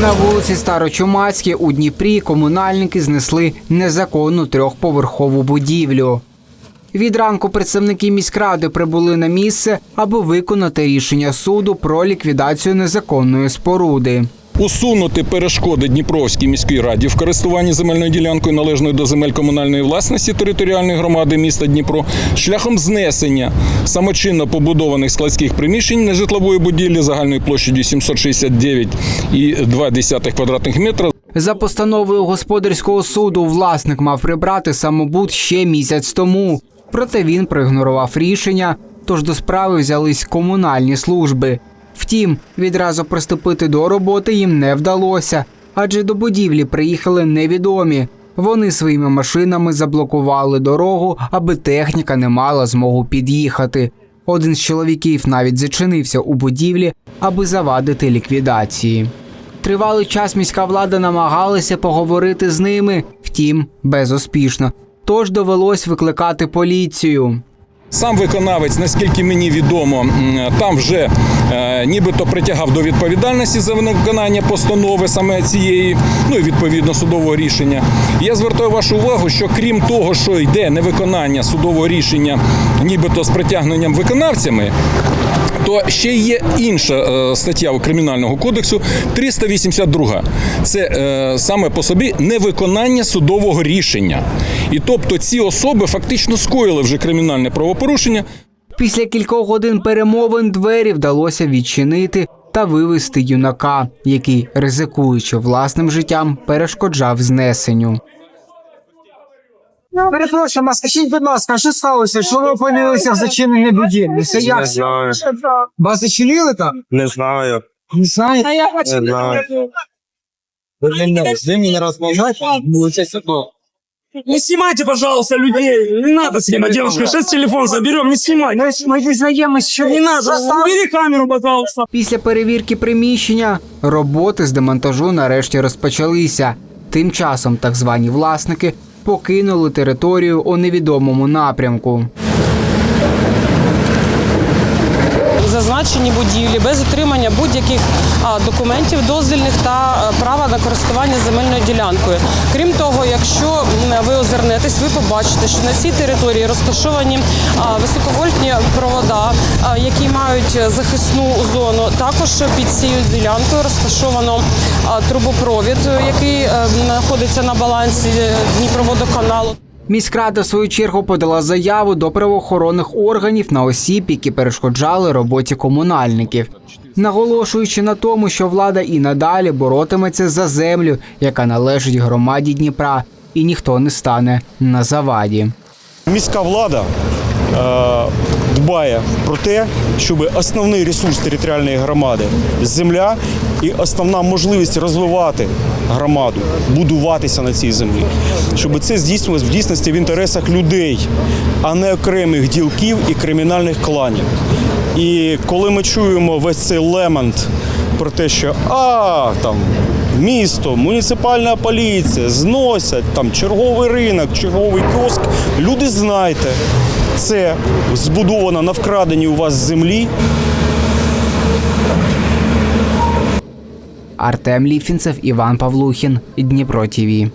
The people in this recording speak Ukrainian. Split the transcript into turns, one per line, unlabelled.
На вулиці Старочумацькій у Дніпрі комунальники знесли незаконну трьохповерхову будівлю. Від ранку представники міськради прибули на місце, аби виконати рішення суду про ліквідацію незаконної споруди.
Усунути перешкоди Дніпровській міській раді в користуванні земельною ділянкою належною до земель комунальної власності територіальної громади міста Дніпро шляхом знесення самочинно побудованих складських приміщень нежитлової будівлі загальною площадю 769,2 квадратних метра
За постановою господарського суду власник мав прибрати самобут ще місяць тому. Проте він проігнорував рішення, тож до справи взялись комунальні служби. Втім, відразу приступити до роботи їм не вдалося, адже до будівлі приїхали невідомі. Вони своїми машинами заблокували дорогу, аби техніка не мала змогу під'їхати. Один з чоловіків навіть зачинився у будівлі, аби завадити ліквідації. Тривалий час міська влада намагалася поговорити з ними, втім, безуспішно. Тож довелось викликати поліцію.
Сам виконавець, наскільки мені відомо, там вже е, нібито притягав до відповідальності за виконання постанови саме цієї, ну і відповідно судового рішення. Я звертаю вашу увагу, що крім того, що йде невиконання судового рішення, нібито з притягненням виконавцями. То ще є інша е, стаття Кримінального кодексу 382. Це е, саме по собі невиконання судового рішення. І тобто ці особи фактично скоїли вже кримінальне правопорушення.
Після кількох годин перемовин двері вдалося відчинити та вивести юнака, який, ризикуючи власним життям, перешкоджав знесенню.
Перепрошую, а скажіть, будь ласка, що сталося? Що ви опинилися в зачиненій будівлі? Це
Не знаю,
Вас зачинили там?
не знаю,
Не знаєте?
не знаю.
Ви мені розмовляєте?
Не снимайте, пожалуйста, людей. Не надо снимать, девушка. Сейчас телефон заберем, не снимай.
Ми, дізнаємось, що
Не надо, убери камеру, пожалуйста.
Після перевірки приміщення роботи з демонтажу нарешті розпочалися. Тим часом так звані власники покинули територію у невідомому напрямку.
Зазначені будівлі без отримання будь-яких документів дозвільних та права на користування земельною ділянкою. Крім того, якщо ви озирнетесь, ви побачите, що на цій території розташовані високовольтні провода, які мають захисну зону. Також під цією ділянкою розташовано трубопровід, який е, знаходиться на балансі е, Дніпроводоканалу.
Міськрада в свою чергу подала заяву до правоохоронних органів на осіб, які перешкоджали роботі комунальників, наголошуючи на тому, що влада і надалі боротиметься за землю, яка належить громаді Дніпра, і ніхто не стане на заваді.
Міська влада е, дбає про те, щоб основний ресурс територіальної громади земля і основна можливість розвивати громаду, будуватися на цій землі, щоб це здійснювалося в дійсності в інтересах людей, а не окремих ділків і кримінальних кланів. І коли ми чуємо весь цей лемент про те, що а там місто, муніципальна поліція зносять там черговий ринок, черговий кіоск. Люди знайте, це збудовано на вкраденій у вас землі.
Артем Ліфінцев, Іван Павлухін, Дніпро ТІВІ.